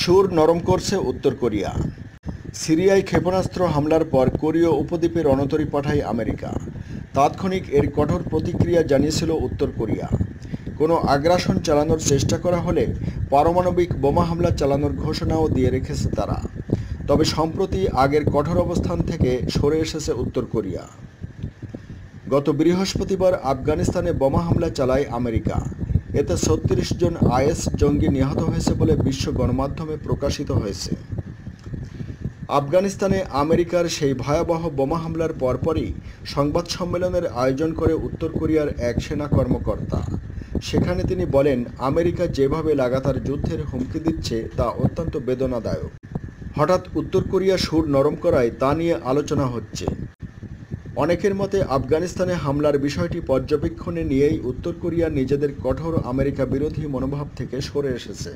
সুর নরম করছে উত্তর কোরিয়া। সিরিয়ায় ক্ষেপণাস্ত্র হামলার পর কোরীয় উপদ্বীপে রণতরী পাঠায় আমেরিকা। তাৎক্ষণিক এর কঠোর প্রতিক্রিয়া জানিয়েছিল উত্তর কোরিয়া। কোনো আগ্রাসন চালানোর চেষ্টা করা হলে পারমাণবিক বোমা হামলা চালানোর ঘোষণাও দিয়ে রেখেছে তারা। তবে সম্প্রতি আগের কঠোর অবস্থান থেকে সরে এসেছে উত্তর কোরিয়া। গত বৃহস্পতিবার আফগানিস্তানে বোমা হামলা চালায় আমেরিকা। এতে ছত্রিশ জন আইএস জঙ্গি নিহত হয়েছে বলে বিশ্ব গণমাধ্যমে প্রকাশিত হয়েছে। আফগানিস্তানে আমেরিকার সেই ভয়াবহ বোমা হামলার পরপরই সংবাদ সম্মেলনের আয়োজন করে উত্তর কোরিয়ার এক সেনা কর্মকর্তা। সেখানে তিনি বলেন, আমেরিকা যেভাবে লাগাতার যুদ্ধের হুমকি দিচ্ছে, তা অত্যন্ত বেদনাদায়ক। হঠাৎ উত্তর কোরিয়া সুর নরম করায় তা নিয়ে আলোচনা হচ্ছে। অনেকের মতে আফগানিস্তানে হামলার বিষয়টি পর্যবেক্ষণে নিয়েই উত্তর কোরিয়া নিজেদের কঠোর আমেরিকা বিরোধী মনোভাব থেকে সরে এসেছে।